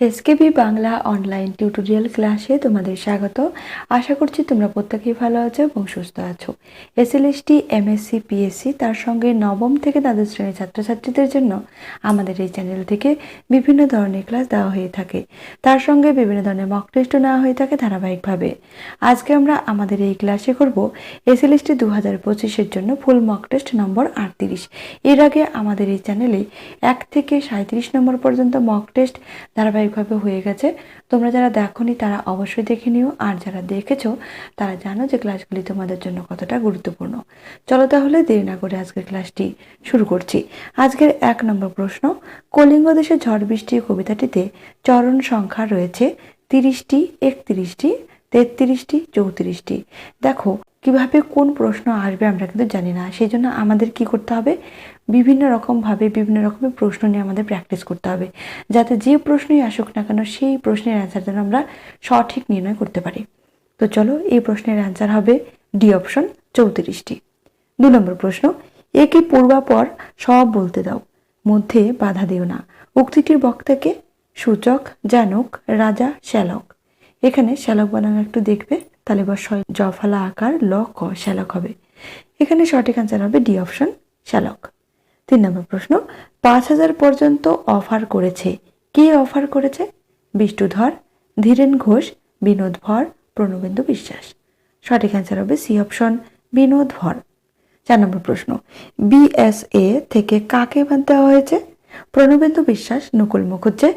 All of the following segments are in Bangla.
এসকেবি বাংলা অনলাইন টিউটোরিয়াল ক্লাসে তোমাদের স্বাগত। আশা করছি তোমরা প্রত্যেকেই ভালো আছো এবং সুস্থ আছো। এসএলএসটি এমএসসি পিএসসি তার সঙ্গে নবম থেকে দ্বাদশ শ্রেণির ছাত্রছাত্রীদের জন্য আমাদের এই চ্যানেল থেকে বিভিন্ন ধরনের ক্লাস দেওয়া হয়ে থাকে। তার সঙ্গে বিভিন্ন ধরনের মক টেস্টও নেওয়া হয়ে থাকে ধারাবাহিকভাবে। আজকে আমরা আমাদের এই ক্লাসে করব এসএলএসটি দু হাজার পঁচিশের জন্য ফুল মক টেস্ট নম্বর আটত্রিশ। এর আগে আমাদের এই চ্যানেলে এক থেকে সাঁত্রিশ নম্বর পর্যন্ত মক টেস্ট ধারাবাহিকভাবে হয়ে গেছে। তোমরা যারা দেখোনি, তারা অবশ্যই দেখে নিও। আর যারা দেখেছ, তারা জানো যে ক্লাসগুলি তোমাদের জন্য কতটা গুরুত্বপূর্ণ। চলো তাহলে দেরি না করে আজকের ক্লাসটি শুরু করছি। আজকের এক নম্বর প্রশ্ন, কলিঙ্গ দেশে ঝড় বৃষ্টি কবিতাটিতে চরণ সংখ্যা রয়েছে তিরিশটি, একত্রিশটি, তেত্রিশটি, চৌত্রিশটি। দেখো কীভাবে কোন প্রশ্ন আসবে আমরা কিন্তু জানি না। সেই জন্য আমাদের কি করতে হবে? বিভিন্ন রকমভাবে, বিভিন্ন রকমের প্রশ্ন নিয়ে আমাদের প্র্যাকটিস করতে হবে। যাতে যে প্রশ্নই আসুক না কেন, সেই প্রশ্নের অ্যান্সার যেন আমরা সঠিক নির্ণয় করতে পারি। তো চলো, এই প্রশ্নের অ্যান্সার হবে ডি অপশন চৌত্রিশটি। দু নম্বর প্রশ্ন একে পূর্বাপর সব বলতে দাও, মধ্যে বাধা দিও না। উক্তিটির বক্তাকে সূচক, জানক, রাজা, শ্যালক। এখানে শ্যালক বানানো একটু দেখবে। তাহলে ছয় জফলা আকার ল, ক, শ্যালক হবে। এখানে সঠিক অ্যান্সার হবে ডি অপশন শ্যালক। তিন নম্বর প্রশ্ন, পাঁচ হাজার পর্যন্ত অফার করেছে। কে অফার করেছে? বিষ্ণুধর, ধীরেন ঘোষ, বিনোদ ভর, প্রণবেন্দু বিশ্বাস। সঠিক অ্যান্সার হবে সি অপশন বিনোদ ভর। চার নম্বর প্রশ্ন বিএসএ থেকে কাকে বাদ দেওয়া হয়েছে? প্রণবেন্দু বিশ্বাস, নকুল মুখুজ্জে,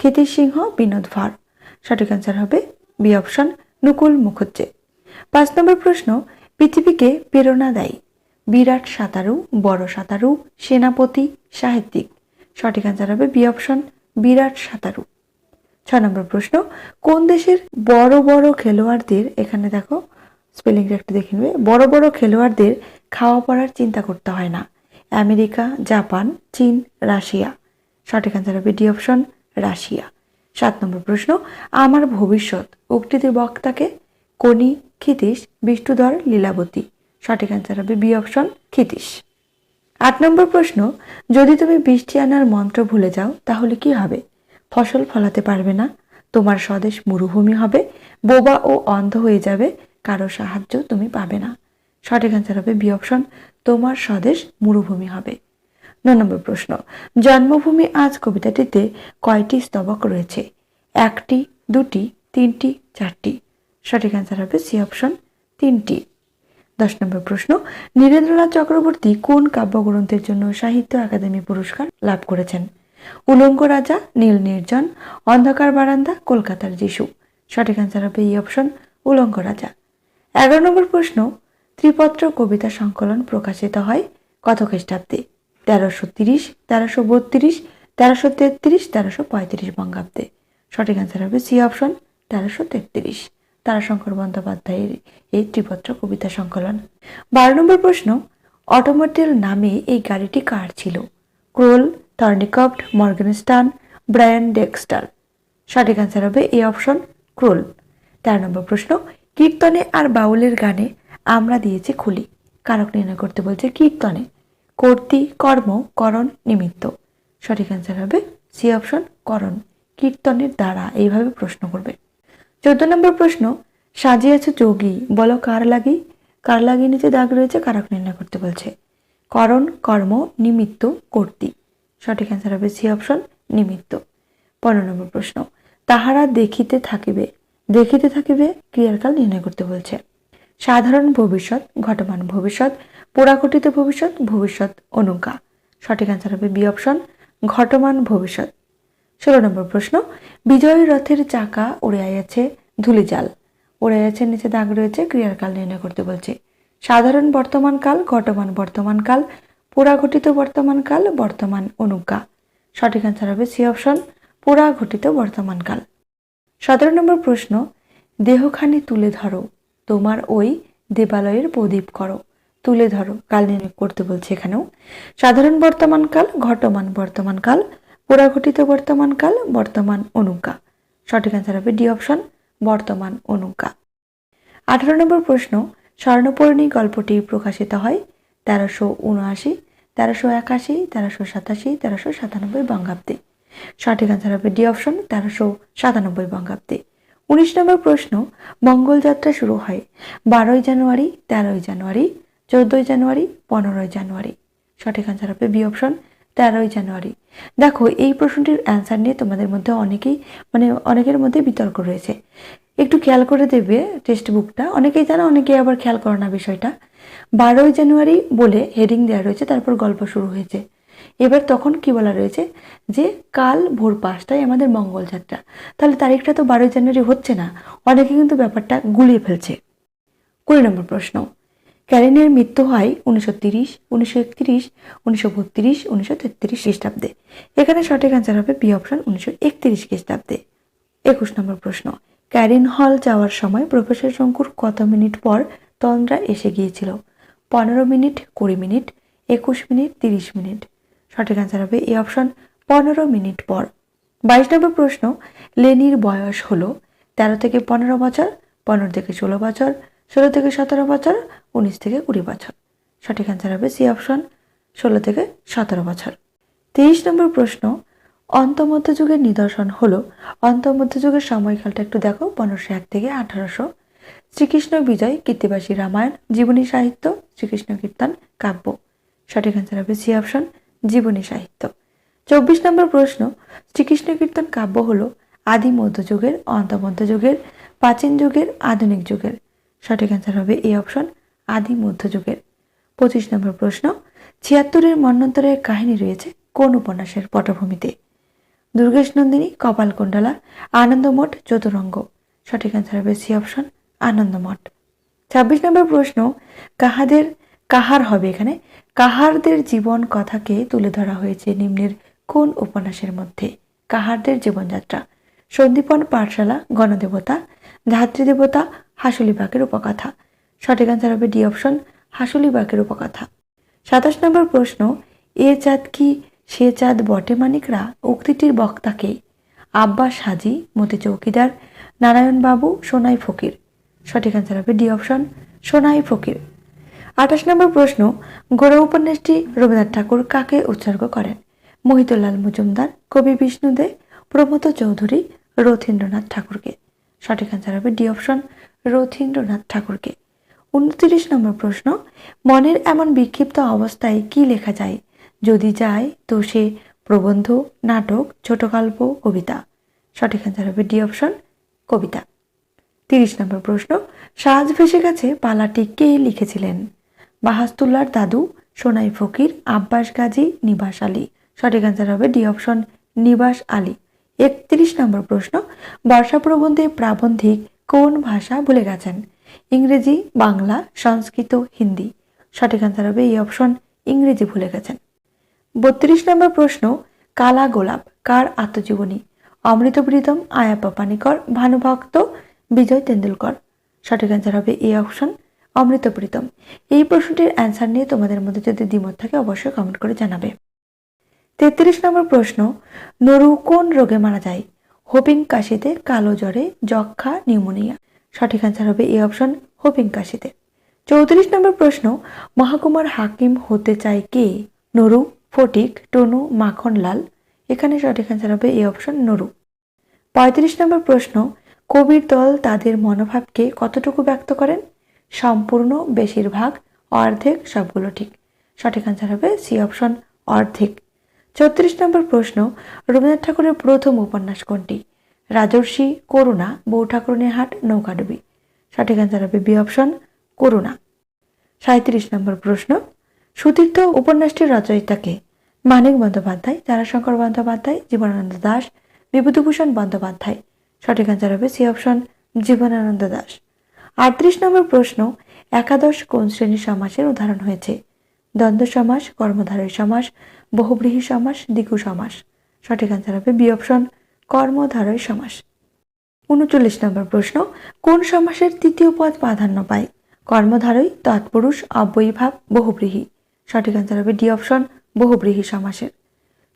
ক্ষিতিশ সিংহ, বিনোদ ভর। সঠিক অ্যান্সার হবে বি অপশন নকুল মুখুজ্জে। পাঁচ নম্বর প্রশ্ন, পৃথিবীকে প্রেরণা দেয় বিরাট সাঁতারু, বড় সাঁতারু, সেনাপতি, সাহিত্যিক। সঠিক অ্যান্সার হবে বি অপশন, বিরাট সাঁতারু। ছ নম্বর প্রশ্ন, কোন দেশের বড় বড় খেলোয়াড়দের, এখানে দেখো, স্পেলিংটা একটু দেখে নেবে, বড় বড় খেলোয়াড়দের খাওয়া পড়ার চিন্তা করতে হয় না। আমেরিকা, জাপান, চীন, রাশিয়া। সঠিক অ্যান্সার হবে ডি অপশন, রাশিয়া। সাত নম্বর প্রশ্ন, আমার ভবিষ্যৎ উক্তিটির বক্তাকে কনি ক্ষিতীশ, বিষ্ণুধর, লীলাবতী। সঠিক অ্যান্সার হবে বি অপশন, ক্ষিতীশ। আট নম্বর প্রশ্ন, যদি তুমি বৃষ্টি আনার মন্ত্র ভুলে যাও, তাহলে কি হবে? ফসল ফলাতে পারবে না, তোমার স্বদেশ মরুভূমি হবে, বোবা ও অন্ধ হয়ে যাবে, কারও সাহায্য তুমি পাবে না। সঠিক অ্যান্সার হবে বি অপশন, তোমার স্বদেশ মরুভূমি হবে। ন নম্বর প্রশ্ন। জন্মভূমি আজ কবিতাটিতে কয়টি স্তবক রয়েছে? একটি, দুটি, তিনটি, চারটি। সঠিক অ্যান্সার হবে সি অপশন তিনটি। দশ নম্বর প্রশ্ন, নীরেন্দ্রনাথ চক্রবর্তী কোন কাব্যগ্রন্থের জন্য সাহিত্য একাডেমি পুরস্কার লাভ করেছেন? উলঙ্গ রাজা, নীল নির্জন, অন্ধকার বারান্দা, কলকাতার যিশু। সঠিক অ্যান্সার হবে এই অপশন উলঙ্গ রাজা। এগারো নম্বর প্রশ্ন, ত্রিপত্র কবিতা সংকলন প্রকাশিত হয় কত খ্রিস্টাব্দে? তেরোশো তিরিশ, তেরোশো বত্রিশ, তেরোশো তেত্রিশ, তেরোশো পঁয়ত্রিশ বঙ্গাব্দে। সঠিক অ্যান্সার হবে সি অপশন তেরোশো তেত্রিশ। তারাশঙ্কর বন্দ্যোপাধ্যায়ের এই ত্রিপত্র কবিতা সংকলন। বারো নম্বর প্রশ্ন অটোমোটিল নামে এই গাড়িটি কার ছিল? ক্রোল, থর্নিকপ্ট, মর্গেনস্টান, ব্রায়ান ডেক্সটার। সঠিক অ্যান্সার হবে এই অপশন ক্রোল। তেরো নম্বর প্রশ্ন, কীর্তনে আর বাউলের গানে আমরা দিয়েছি খুলি। কারক নির্ণয় করতে বলছে কীর্তনে। কর্তি, কর্ম, করণ নিমিত্ত। সঠিক অ্যান্সার হবে সি অপশন করণ, কীর্তনের দ্বারা। এইভাবে প্রশ্ন করবে। চোদ্দ নম্বর প্রশ্ন, সাজিয়েছে যোগী, বলো কার লাগি? কার লাগি নিচে দাগ রয়েছে? কারক নির্ণয় করতে বলছে। করণ, কর্ম, নিমিত্ত, কর্তি। সঠিক অ্যান্সার হবে সি অপশন নিমিত্ত। পনেরো নম্বর প্রশ্ন, তাহারা দেখিতে থাকিবে? দেখিতে থাকিবে ক্রিয়ারকাল নির্ণয় করতে বলছে। সাধারণ ভবিষ্যৎ, ঘটমান ভবিষ্যৎ পুরাঘটিত ভবিষ্যৎ ভবিষ্যৎ অনুজ্ঞা। সঠিক অ্যান্সার হবে বি অপশন ঘটমান ভবিষ্যৎ। ষোলো নম্বর প্রশ্ন, বিজয়ী রথের চাকা উড়ে আইয়াছে ধুলিজাল। উড়ে আইয়াছে নিচে দাগ রয়েছে ক্রিয়ারকাল নির্ণয় করতে বলছে। সাধারণ বর্তমানকাল ঘটমান বর্তমানকাল পুরাঘটিত বর্তমানকাল বর্তমান অনুজ্ঞা। সঠিক অ্যান্সার হবে সি অপশন পুরাঘটিত বর্তমানকাল সতেরো নম্বর প্রশ্ন, দেহখানি তুলে ধরো, তোমার ওই দেবালয়ের প্রদীপ করো। তুলে ধরো, কাল নির্ণয় করতে বলছে এখানেও। সাধারণ বর্তমানকাল ঘটমান বর্তমানকাল পুরাঘটিত বর্তমানকাল বর্তমান অনুজ্ঞা। সঠিক অ্যান্সার হবে ডি অপশন, বর্তমান অনুজ্ঞা। আঠারো নম্বর প্রশ্ন, স্বর্ণপূর্ণী গল্পটি প্রকাশিত হয় তেরোশো উনআশি, তেরোশো একাশি, তেরোশো সাতাশি, তেরোশো সাতানব্বই বঙ্গাব্দে। সঠিক আনসার হবে ডি অপশন, তেরোশো সাতানব্বই বঙ্গাব্দে। উনিশ নম্বর প্রশ্ন, মঙ্গল যাত্রা শুরু হয় বারোই জানুয়ারি, তেরোই জানুয়ারি চোদ্দই জানুয়ারি, পনেরোই জানুয়ারি। সঠিক আনসার হবে বি অপশন তেরোই জানুয়ারি। দেখো, এই প্রশ্নটির অ্যান্সার নিয়ে তোমাদের মধ্যে অনেকেই মানে অনেকের মধ্যে বিতর্ক রয়েছে। একটু খেয়াল করে দেবে টেক্সট বুকটা অনেকেই জানো, অনেকেই আবার খেয়াল করো না বিষয়টা। বারোই জানুয়ারি বলে হেডিং দেওয়া রয়েছে, তারপর গল্প শুরু হয়েছে। এবার তখন কি বলা রয়েছে? যে কাল ভোর পাঁচটায় আমাদের মঙ্গল যাত্রা। তাহলে তারিখটা তো বারোই জানুয়ারি হচ্ছে না। অনেকে কিন্তু ব্যাপারটা গুলিয়ে ফেলছে। কুড়ি নম্বর প্রশ্ন ক্যারিনের মৃত্যু হয় উনিশশো তিরিশ, উনিশশো একত্রিশ, উনিশশো বত্রিশ, উনিশশো তেত্রিশ খ্রিস্টাব্দে। এখানে সঠিক অ্যান্সার হবে বি অপশন উনিশশো একত্রিশ খ্রিস্টাব্দে। একুশ নম্বর প্রশ্ন। ক্যারিন হল যাওয়ার সময় প্রফেসর শঙ্কুর কত মিনিট পর তন্দ্রা এসে গিয়েছিল? পনেরো মিনিট, কুড়ি মিনিট, একুশ মিনিট, তিরিশ মিনিট। সঠিক অ্যান্সার হবে এই অপশন পনেরো মিনিট পর। বাইশ নম্বর প্রশ্ন, লেনির বয়স হলো তেরো থেকে পনেরো বছর, পনেরো থেকে ষোলো বছর ষোলো থেকে সতেরো বছর, উনিশ থেকে কুড়ি বছর। সঠিক অ্যান্সার হবে সি অপশন ষোলো থেকে সতেরো বছর। তেইশ নম্বর প্রশ্ন অন্তমধ্যযুগের নিদর্শন হলো অন্তমধ্যযুগের সময়কালটা একটু দেখো, পনেরোশো এক থেকে আঠারোশো। শ্রীকৃষ্ণ বিজয়, কীর্তিবাসী রামায়ণ, জীবনী সাহিত্য, শ্রীকৃষ্ণ কীর্তন, কাব্য। সঠিক অ্যান্সার হবে সি অপশন জীবনী সাহিত্য। চব্বিশ নম্বর প্রশ্ন, শ্রীকৃষ্ণ কীর্তন কাব্য হলো আদি মধ্যযুগের অন্তমধ্যযুগের প্রাচীন যুগের, আধুনিক যুগের। সঠিক অ্যান্সার হবে এই অপশন আদি মধ্যযুগের। পঁচিশ নম্বর প্রশ্ন, ছিয়াত্তরের মন্বন্তরের কাহিনী রয়েছে কোন উপন্যাসের পটভূমিতে? দুর্গেশ নন্দিনী, কপালকুণ্ডলা, আনন্দমঠ চতুরঙ্গ সঠিক অ্যান্সার হবে সি অপশন আনন্দমঠ। ছাব্বিশ নম্বর প্রশ্ন, কাহাদের, কাহার হবে এখানে? কাহারদের জীবন কথাকে তুলে ধরা হয়েছে নিম্নের কোন উপন্যাসের মধ্যে? কাহারদের জীবনযাত্রা। সন্দীপন পাঠশালা, গণদেবতা, ধাত্রীদেবতা হাসুলিবাগের উপকথা। সঠিক অ্যান্সার হবে ডি অপশন হাসুলিবাগের উপকথা। সাতাশ নম্বর প্রশ্ন, এ চাঁদ কি? সে চাঁদ বটে মানিকরা? উক্তিটির বক্তাকে আব্বাস হাজি, মতি চৌকিদার নারায়ণবাবু সোনাই ফকির। সঠিক অ্যান্সার হবে ডি অপশন সোনাই ফকির। আঠাশ নম্বর প্রশ্ন গোড়া উপন্যাসটি রবীন্দ্রনাথ ঠাকুর কাকে উৎসর্গ করেন? মোহিতলাল মজুমদার, কবি বিষ্ণু দে, প্রমোদ চৌধুরী, রথীন্দ্রনাথ ঠাকুরকে। সঠিক অ্যান্সার হবে ডি অপশন রথীন্দ্রনাথ ঠাকুরকে। উনত্রিশ নম্বর প্রশ্ন, মনের এমন বিক্ষিপ্ত অবস্থায় কি লেখা যায়? যদি যায়, তো সে প্রবন্ধ, নাটক ছোট গল্প কবিতা। সঠিক অ্যান্সার হবে ডি অপশন, কবিতা। তিরিশ নম্বর প্রশ্ন, সাজ ভেসে গেছে পালাটি কে লিখেছিলেন? বাহাস্তুল্লার দাদু, সোনাই ফকির, আব্বাস গাজী, নিবাস আলী। সঠিক অ্যান্সার হবে ডি অপশন, নিবাস আলী। একত্রিশ নম্বর প্রশ্ন, বর্ষা প্রবন্ধে প্রাবন্ধিক কোন ভাষা ভুলে গেছেন? ইংরেজি, বাংলা, সংস্কৃত, হিন্দি। সঠিক অ্যান্সার হবে এই অপশন ইংরেজি ভুলে গেছেন। বত্রিশ নম্বর প্রশ্ন, কালা গোলাপ কার আত্মজীবনী? অমৃত প্রীতম আয়াপ্পা পানিকর ভানুভক্ত, বিজয় তেন্ডুলকর। সঠিক অ্যান্সার হবে এই অপশন অমৃত প্রীতম। এই প্রশ্নটির অ্যান্সার নিয়ে তোমাদের মধ্যে যদি দ্বিমত থাকে, অবশ্যই কমেন্ট করে জানাবে। তেত্রিশ নম্বর প্রশ্ন, নরু কোন রোগে মারা যায়? হোপিং কাশিতে কালো জ্বরে যক্ষা নিউমোনিয়া। সঠিক অ্যান্সার হবে এই অপশন হোপিং কাশিতে। চৌত্রিশ নম্বর প্রশ্ন, মহাকুমার হাকিম হতে চায় কে? নরু, ফটিক, টনু মাখনলাল এখানে সঠিক অ্যান্সার হবে এই অপশন নরু। পঁয়ত্রিশ নম্বর প্রশ্ন, কবির দল তাদের মনোভাবকে কতটুকু ব্যক্ত করেন? সম্পূর্ণ, বেশিরভাগ, অর্ধেক, সবগুলো ঠিক। সঠিক অ্যান্সার হবে সি অপশন অর্ধেক। ছত্রিশ নম্বর প্রশ্ন, রবীন্দ্রনাথ ঠাকুরের প্রথম উপন্যাস কোনটি? রাজর্ষি, করুণা, বউ ঠাকুরনের হাট নৌকাডুবি সঠিক অ্যান্সার হবে বি অপশন করুণা। সাঁত্রিশ নম্বর প্রশ্ন, সুতীর্থ উপন্যাসটির রচয়িতাকে মানিক বন্দ্যোপাধ্যায়, তারাশঙ্কর বন্দ্যোপাধ্যায়, জীবনানন্দ দাস, বিভূতিভূষণ বন্দ্যোপাধ্যায়। সঠিক অ্যান্সার হবে সি অপশন জীবনানন্দ দাস। আটত্রিশ নম্বর প্রশ্ন, একাদশ কোন শ্রেণির সমাসের উদাহরণ হয়েছে? দ্বন্দ্ব সমাস, কর্মধারয় সমাস, বহুব্রীহী সমাস দ্বিগু সমাস। সঠিক অ্যান্সার হবে বি অপশন কর্মধারয় সমাস। উনচল্লিশ নম্বর প্রশ্ন, কোন সমাসের তৃতীয় পদ প্রাধান্য পায়? কর্মধারয়, তৎপুরুষ, অব্যয়ীভাব, বহুব্রীহী। সঠিক অ্যান্সার হবে ডি অপশন বহুব্রীহী সমাসের।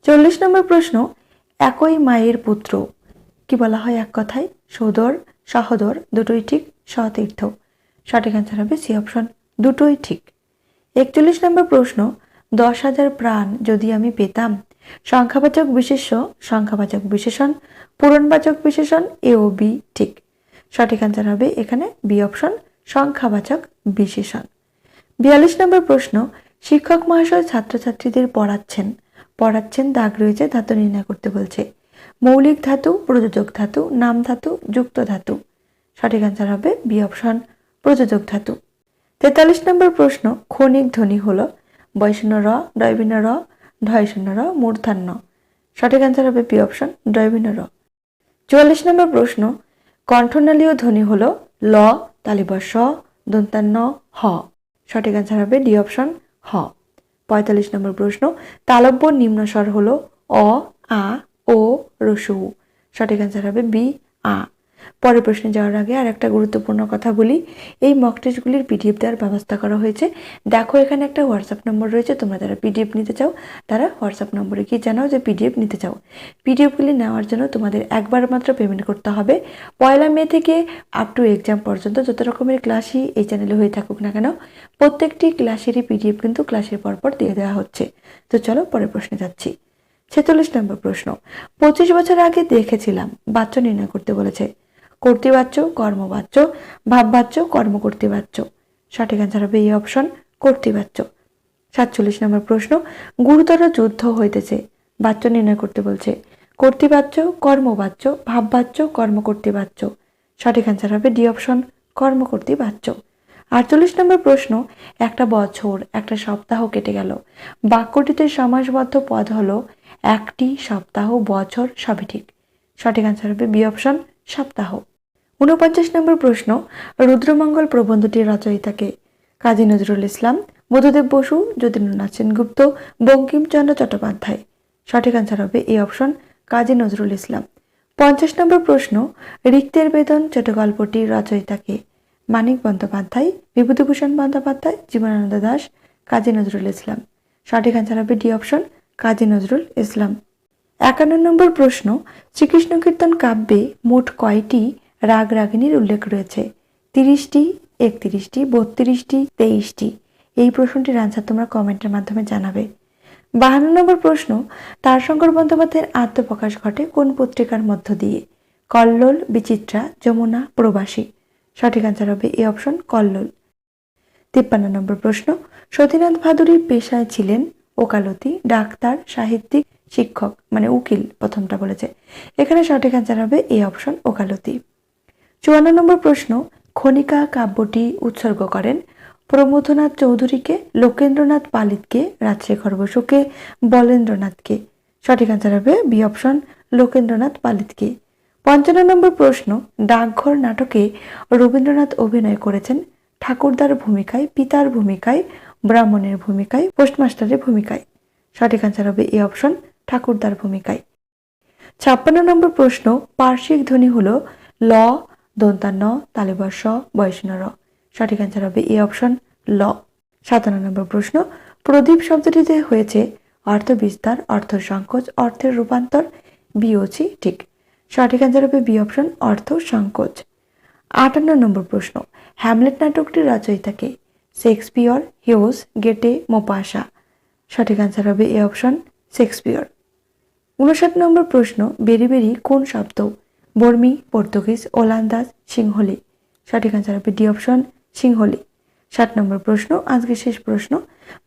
চল্লিশ নম্বর প্রশ্ন, একই মায়ের পুত্র। কি বলা হয় এক কথায়? সোদর, সহদর, দুটোই ঠিক, সতীর্থ। সঠিক অ্যান্সার হবে সি অপশন দুটোই ঠিক। একচল্লিশ নম্বর প্রশ্ন, দশ হাজার প্রাণ যদি আমি পেতাম, সংখ্যাবাচক বিশেষ্য, সংখ্যাবাচক বিশেষণ, পূরণবাচক বিশেষণ, এ ও বি, ঠিক। সঠিক অ্যান্সার হবে এখানে বি অপশন সংখ্যাবাচক বিশেষণ। বিয়াল্লিশ নম্বর প্রশ্ন, শিক্ষক মহাশয় ছাত্রছাত্রীদের পড়াচ্ছেন। পড়াচ্ছেন দাগ রয়েছে, ধাতু নির্ণয় করতে বলছে। মৌলিক ধাতু, প্রযোজক ধাতু, নাম ধাতু, যুক্ত ধাতু। সঠিক অ্যান্সার হবে বি অপশন প্রযোজক ধাতু। তেতাল্লিশ নম্বর প্রশ্ন, ক্ষণিক ধ্বনি হল বৈষ্ণ র ডয়বিন র ঢয়শূন্য র, মূর্ধান্য। সঠিক অ্যান্সার হবে বি অপশন ডয়বিন র। চুয়াল্লিশ নম্বর প্রশ্ন, কণ্ঠনালীয় ধ্বনি হল, ল তালিবা স দন্তান্ন, হ। সঠিক অ্যান্সার হবে ডি অপশন হ। পঁয়তাল্লিশ নম্বর প্রশ্ন, তালব্য নিম্নস্বর হল, অ, আ, ও, রসু। সঠিক অ্যান্সার হবে বি আ। পরের প্রশ্নে যাওয়ার আগে আর একটা গুরুত্বপূর্ণ কথা বলি। এই মক টেস্টগুলির পিডিএফ দেওয়ার ব্যবস্থা করা হয়েছে। দেখো, এখানে একটা হোয়াটসঅ্যাপ নম্বর রয়েছে, তোমরা যারা পিডিএফ নিতে চাও, তারা হোয়াটসঅ্যাপ নম্বরে গিয়ে জানাও যে পিডিএফ নিতে চাও। পিডিএফগুলি নেওয়ার জন্য তোমাদের একবার মাত্র পেমেন্ট করতে হবে। পয়লা মে থেকে আপ টু এক্সাম পর্যন্ত যত রকমের ক্লাসই এই চ্যানেলে হয়ে থাকুক না কেন, প্রত্যেকটি ক্লাসেরই পিডিএফ কিন্তু ক্লাসের পরপর দিয়ে দেওয়া হচ্ছে। তো চলো পরের প্রশ্নে যাচ্ছি। ছেচল্লিশ নম্বর প্রশ্ন। পঁচিশ বছর আগে দেখেছিলাম, বাচ্চা নির্ণয় করতে বলেছে। কর্তৃবাচ্য, কর্মবাচ্য, ভাববাচ্য, কর্মকর্তৃবাচ্য। সঠিক অ্যান্সার হবে এই অপশন কর্তৃবাচ্য। সাতচল্লিশ নম্বর প্রশ্ন, গুরুতর যুদ্ধ হইতেছে। বাচ্য নির্ণয় করতে বলছে, কর্তৃবাচ্য, কর্মবাচ্য, ভাববাচ্য, কর্মকর্তৃবাচ্য। সঠিক অ্যান্সার হবে ডি অপশন কর্মকর্তৃবাচ্য। আটচল্লিশ নম্বর প্রশ্ন, একটা বছর, একটা সপ্তাহ কেটে গেল। বাক্যটিতে সমাসবদ্ধ পদ হলো, একটি সপ্তাহ, বছর, সবই ঠিক। সঠিক অ্যান্সার হবে বি অপশন সপ্তাহ। ঊনপঞ্চাশ নম্বর প্রশ্ন, রুদ্রমঙ্গল প্রবন্ধটির রচয়িতাকে। কাজী নজরুল ইসলাম, বুদ্ধদেব বসু, যতীন্দ্রনাথ সেনগুপ্ত, বঙ্কিমচন্দ্র চট্টোপাধ্যায়। সঠিক অ্যান্সার হবে এই অপশন কাজী নজরুল ইসলাম। পঞ্চাশ নম্বর প্রশ্ন, রিক্তের বেদন ছোট গল্পটির রচয়িতাকে। মানিক বন্দ্যোপাধ্যায়, বিভূতিভূষণ বন্দ্যোপাধ্যায়, জীবনানন্দ দাস, কাজী নজরুল ইসলাম। সঠিক অ্যান্সার হবে ডি অপশন কাজী নজরুল ইসলাম। একান্ন নম্বর প্রশ্ন, শ্রীকৃষ্ণ কীর্তন কাব্যে মোট কয়টি রাগ রাগিনীর উল্লেখ রয়েছে। তিরিশটি, একত্রিশটি, বত্রিশটি, তেইশটি। এই প্রশ্নটির আনসার তোমরা কমেন্টের মাধ্যমে জানাবে। বাহান্ন নম্বর প্রশ্ন, তারশঙ্কর বন্দ্যোপাধ্যায়ের আত্মপ্রকাশ ঘটে কোন পত্রিকার মধ্য দিয়ে? কল্লোল, বিচিত্রা, যমুনা, প্রবাসী। সঠিক আনসার হবে এ অপশন কল্লোল। তিপ্পান্ন নম্বর প্রশ্ন, সতীনাথ ভাদুরী পেশায় ছিলেন ওকালতি, ডাক্তার, সাহিত্যিক, শিক্ষক মানে উকিল প্রথমটা বলেছে। এখানে সঠিক অ্যান্সার হবে এই অপশন ওকালতি। চুয়ান্ন নম্বর প্রশ্ন, খনিকা কাব্যটি উৎসর্গ করেন। প্রমোদনাথ চৌধুরীকে, লোকেন্দ্রনাথ পালিতকে, রাজশেখর বসুকে, বলেন্দ্রনাথকে। সঠিক অ্যান্সার হবে বি অপশন লোকেন্দ্রনাথ পালিতকে। পঞ্চান্ন নম্বর প্রশ্ন, ডাকঘর নাটকে রবীন্দ্রনাথ অভিনয় করেছেন। ঠাকুরদার ভূমিকায়, পিতার ভূমিকায়, ব্রাহ্মণের ভূমিকায়, পোস্টমাস্টারের ভূমিকায়। সঠিক অ্যান্সার হবে এই অপশন ঠাকুরদার ভূমিকায়। ছাপ্পান্ন নম্বর প্রশ্ন পার্শ্বিক ধ্বনি হল ল দন্তান্ন, তালেবর্ষ বয়সন র সঠিক অ্যান্সার হবে এ অপশন ল। সাতান্ন নম্বর প্রশ্ন, প্রদীপ শব্দটিতে হয়েছে অর্থ বিস্তার, অর্থ সংকোচ, অর্থের রূপান্তর বিওছি ঠিক। সঠিক অ্যান্সার হবে বি অপশন, অর্থ সংকোচ। আটান্ন নম্বর প্রশ্ন, হ্যামলেট নাটকটির রচয়িতাকে শেক্সপিয়র, হিউজ, গেটে, মোপাসা। সঠিক অ্যান্সার হবে এ অপশন, শেক্সপিয়র। উনষাট নম্বর প্রশ্ন, বেরি বেরি কোন শব্দ? বর্মি, পর্তুগিজ, ওলান্দাজ, সিংহলি। সঠিক অ্যান্সার হবে ডি অপশন সিংহলি। ষাট নম্বর প্রশ্ন আজকে শেষ প্রশ্ন।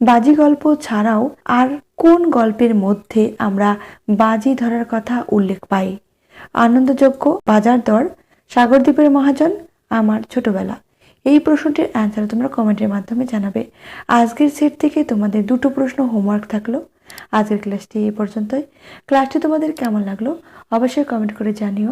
বাজি গল্প ছাড়াও আর কোন গল্পের মধ্যে আমরা বাজি ধরার কথা উল্লেখ পাই? আনন্দযোগ্য বাজার দর, সাগরদ্বীপের মহাজন, আমার ছোটবেলা। এই প্রশ্নটির অ্যান্সার তোমরা কমেন্টের মাধ্যমে জানাবে। আজকের সেট থেকে তোমাদের দুটো প্রশ্ন হোমওয়ার্ক থাকল। আজকের ক্লাসটি এই পর্যন্তই। ক্লাসটি তোমাদের কেমন লাগল? অবশ্যই কমেন্ট করে জানিও।